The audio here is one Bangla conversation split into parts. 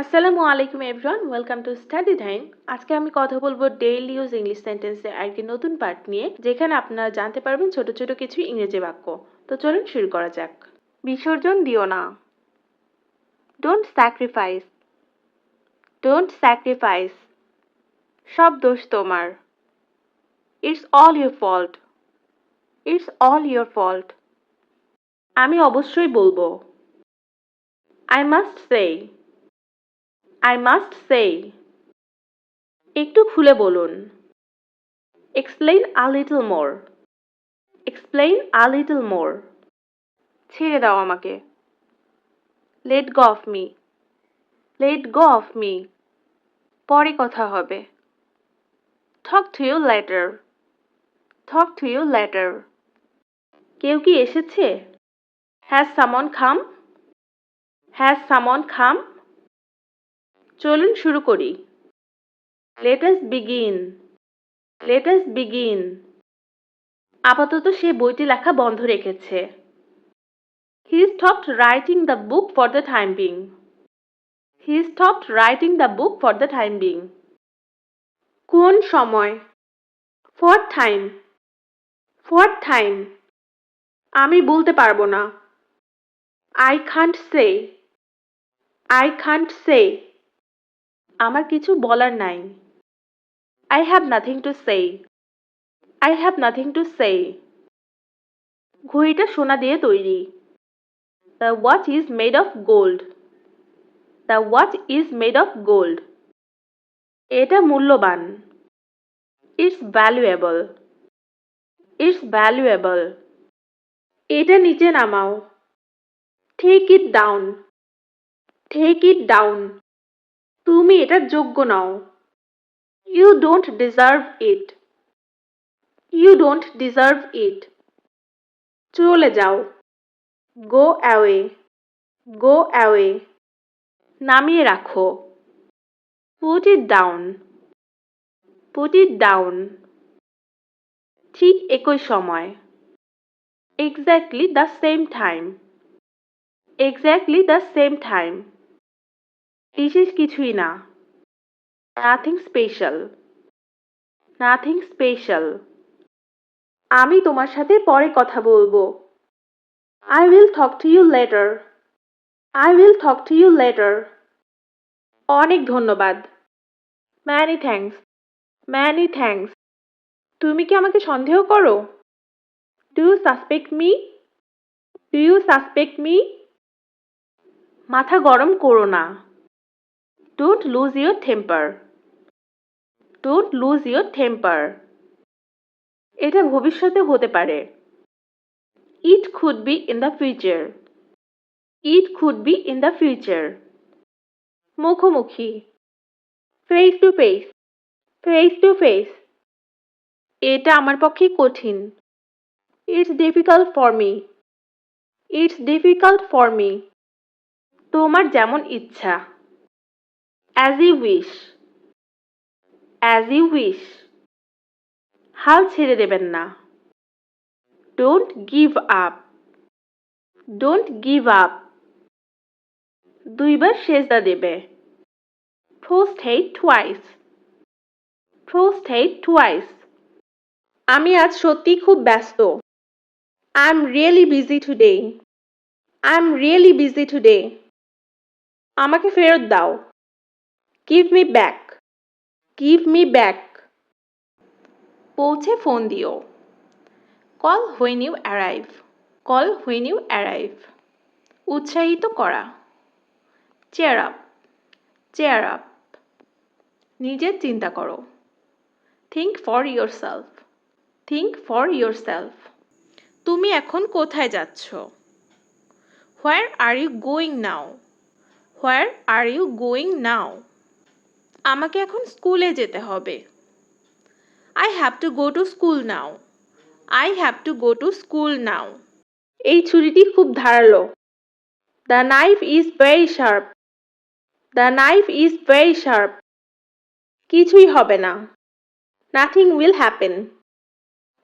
আসসালামু আলাইকুম everyone welcome to study time আজকে আমি কথা বলব ডেইলি ইউজ ইংলিশ সেন্টেন্সের একটি নতুন পার্ট নিয়ে, যেখানে আপনারা জানতে পারবেন ছোট ছোট কিছু ইংরেজি বাক্য। তো চলুন শুরু করা যাক। বিসর্জন দিও না। ডোন্ট স্যাক্রিফাইস ডোন্ট স্যাক্রিফাইস সব দোষ তোমার। It's all your fault it's all your fault আমি অবশ্যই বলব। I must say I must say একটু খুলে বলুন। Explain a little more explain a little more ছেড়ে দাও আমাকে। Let go of me let go of me পরে কথা হবে। Talk to you later talk to you later কেউ কি এসেছে? হ্যাজ সামন খাম হ্যাজ সামন খাম চলুন শুরু করি। লেটাস বিগিন লেটাস বিগিন আপাতত সে বইটি লেখা বন্ধ রেখেছে। He stopped writing the book for the time being he stopped writing the book for the time being কোন সময়? ফর টাইম ফর টাইম আমি বলতে পারব না। I can't say I can't say আমার কিছু বলার নাই। I have nothing to say I have nothing to say ঘড়িটা সোনা দিয়ে তৈরি। The watch is made of gold the watch is made of gold এটা মূল্যবান। ইটস ভ্যালুয়েবল ইটস ভ্যালুয়েবল এটা নিচে নামাও। Take it down take it down তুমি এটার যোগ্য নও। You don't deserve it you don't deserve it চলে যাও। গো অ্যাওয়ে গো অ্যাওয়ে নামিয়ে রাখো। Put it down put it down ঠিক একই সময়। Exactly the same time exactly the same time বিশেষ কিছুই না। নাথিং স্পেশাল নাথিং স্পেশাল আমি তোমার সাথে পরে কথা বলব। I will talk to you later I will talk to you later অনেক ধন্যবাদ। ম্যানি থ্যাঙ্কস ম্যানি থ্যাঙ্কস তুমি কি আমাকে সন্দেহ করো? Do you suspect me do you suspect me মাথা গরম করো না। Don't lose your temper don't lose your temper এটা ভবিষ্যতে হতে পারে। It could be in the future it could be in the future মুখোমুখি। Face to face face to face এটা আমার পক্ষে কঠিন। It's difficult for me it's difficult for me তোমার যেমন ইচ্ছা। As you wish as you wish হাল ছেড়ে দেবেন না। Don't give up don't give up দুইবার সেজদা দেবে। প্রোস্টেট টুয়াইস প্রোস্টেট টুয়াইস আমি আজ সত্যি খুব ব্যস্ত। I am really busy today I am really busy today আমাকে ফেরত দাও। Give me back give me back পৌঁছে ফোন দিও। Call when you arrive call when you arrive উৎসাহিত করা। চেয়ার আপ চেয়ার আপ নিজের চিন্তা করো। Think for yourself think for yourself তুমি এখন কোথায় যাচ্ছ? Where are you going now where are you going now আমাকে এখন স্কুলে যেতে হবে। I have to go to school now I have to go to school now এই ছুরিটি খুব ধারালো। The knife is very sharp the knife is very sharp কিছুই হবে না। Nothing will happen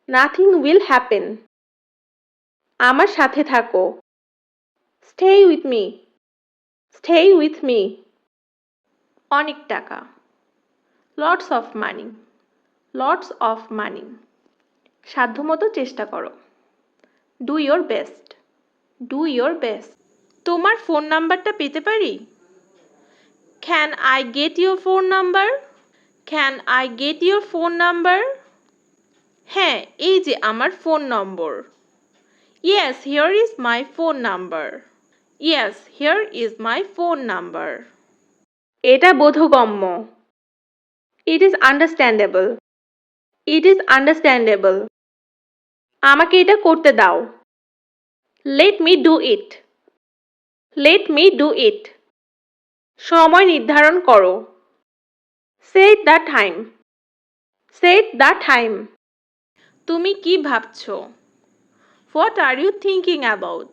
nothing will happen আমার সাথে থাকো। Stay with me stay with me অনেক টাকা। Lots of money lots of money সাধ্যমতো চেষ্টা করো। Do your best do your best তোমার ফোন নাম্বারটা পেতে পারি? Can I get your phone number can I get your phone number হ্যাঁ এই যে আমার phone number yes here is my phone number yes here is my phone number এটা বোধগম্য। It is understandable it is understandable আমাকে এটা করতে দাও। Let me do it let me do it সময় নির্ধারণ করো। Set the time set the time তুমি কি ভাবছ? What are you thinking about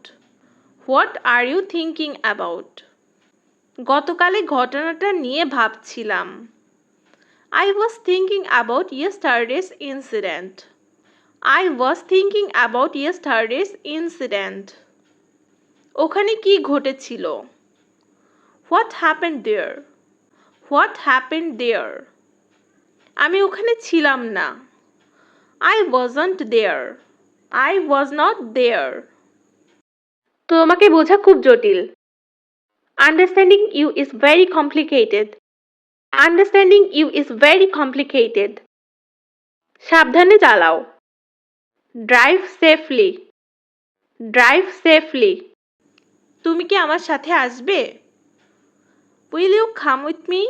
what are you thinking about গতকালে ঘটনাটা নিয়ে ভাবছিলাম। I was thinking about yesterday's incident I was thinking about yesterday's incident ওখানে কি ঘটেছিল? What happen there what happen there আমি ওখানে ছিলাম না। I wasn't there I was not there তোমাকে বোঝা খুব জটিল। Understanding you is very complicated understanding you is very complicated সাবধানে চালাও। ড্রাইভ সেফলি ড্রাইভ সেফলি তুমি কি আমার সাথে আসবে? Will you come with me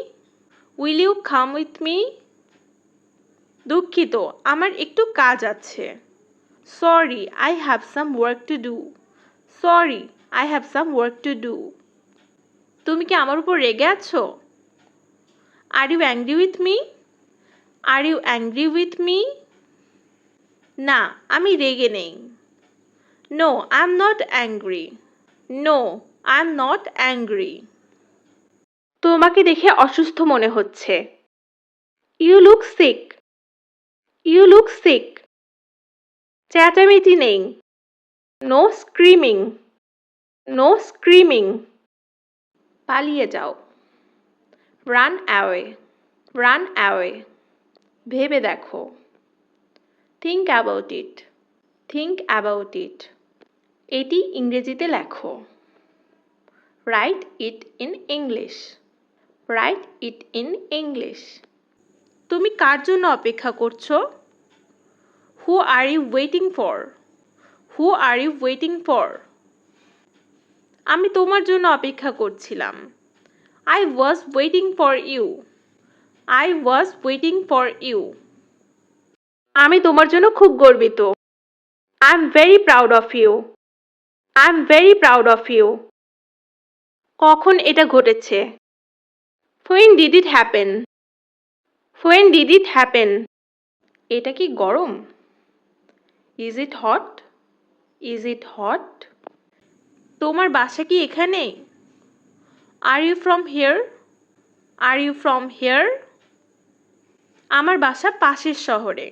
will you come with me দুঃখিত, আমার একটু কাজ আছে। Sorry I have some work to do sorry I have some work to do তুমি কি আমার উপর রেগে আছো? Are you angry with me are you angry with me না, আমি রেগে নেই। No I am not angry no I am not angry তোমাকে দেখে অসুস্থ মনে হচ্ছে। You look sick you look sick চেঁচামেচি নেই। নো স্ক্রিমিং নো স্ক্রিমিং পালিয়ে যাও। রান অ্যাওয়ে রান অ্যাওয়ে, ভেবে দেখো। Think about it think about it এটি ইংরেজিতে লেখো। Write it in English write it in English তুমি কার জন্য অপেক্ষা করছ? Who are you waiting for who are you waiting for আমি তোমার জন্য অপেক্ষা করছিলাম। I was waiting for you I was waiting for you আমি তোমার জন্য খুব গর্বিত। I am very proud of you I am very proud of you কখন এটা ঘটেছে? When did it happen when did it happen এটা কি গরম? Is it hot is it hot তোমার বাসা কি এখানে? Are you from here are you from here আমার বাসা পাশের শহরে।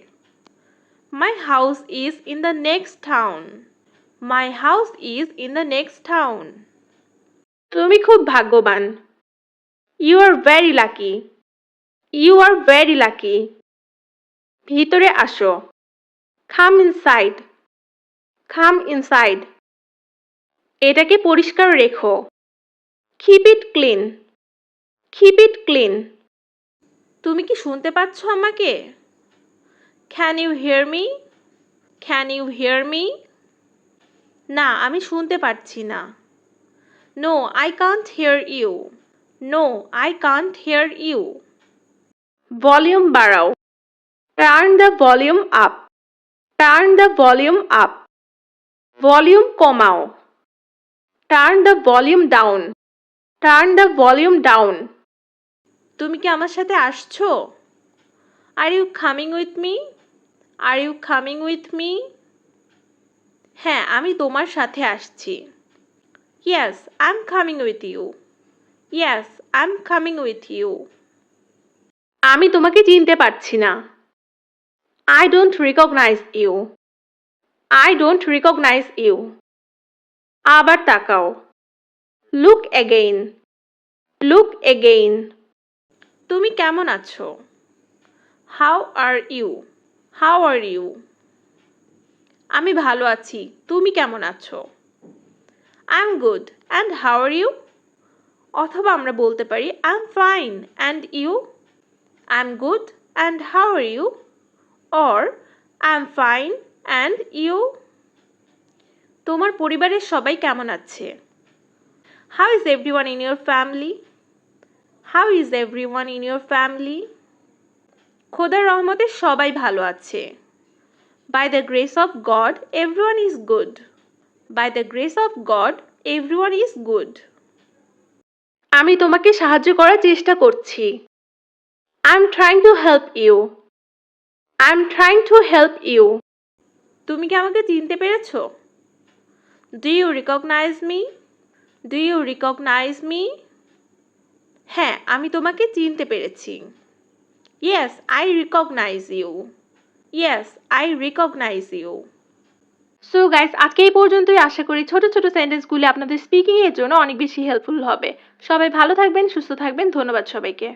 My house is in the next town my house is in the next town তুমি খুব ভাগ্যবান। You are very lucky you are very lucky ভিতরে আসো। খাম ইনসাইড খাম ইনসাইড এটাকে পরিষ্কার রেখো। Keep it clean keep it clean তুমি কি শুনতে পাচ্ছ আমাকে? Can you hear me can you hear me না, আমি শুনতে পারছি না। No I can't hear you no I can't hear you volume বাড়াও। Turn the volume up turn the volume up volume কমাও। Turn the volume down turn the volume down তুমি কি আমার সাথে আসছো? Are you coming with me are you coming with me হ্যাঁ আমি তোমার সাথে আসছি। Yes I am coming with you yes I am coming with you আমি তোমাকে চিনতে পারছি না। I don't recognise you I don't recognise you আবার তাকাও। লুক এগেইন লুক এগেইন তুমি কেমন আছো? How are you how are you আমি ভালো আছি। তুমি কেমন আছো? I am good and how are you অথবা আমরা বলতে পারি I am fine and you I am good and how are you or I am fine and you তোমার পরিবারের সবাই কেমন আছে? How is everyone in your family how is everyone in your family খোদার রহমতে সবাই ভালো আছে। By the grace of God everyone is good by the grace of God everyone is good আমি তোমাকে সাহায্য করার চেষ্টা করছি। I am trying to help you I am trying to help you তুমি কি আমাকে চিনতে পেরেছ? Do you recognise me do you recognise me হ্যাঁ আমি তোমাকে চিনতে পেরেছি। Yes I recognise you yes I recognise you so guys আজকে এই পর্যন্তই। আশা করি ছোট ছোট সেন্টেন্সগুলি আপনাদের স্পিকিং এর জন্য অনেক বেশি হেল্পফুল হবে। সবাই ভালো থাকবেন, সুস্থ থাকবেন। ধন্যবাদ সবাইকে।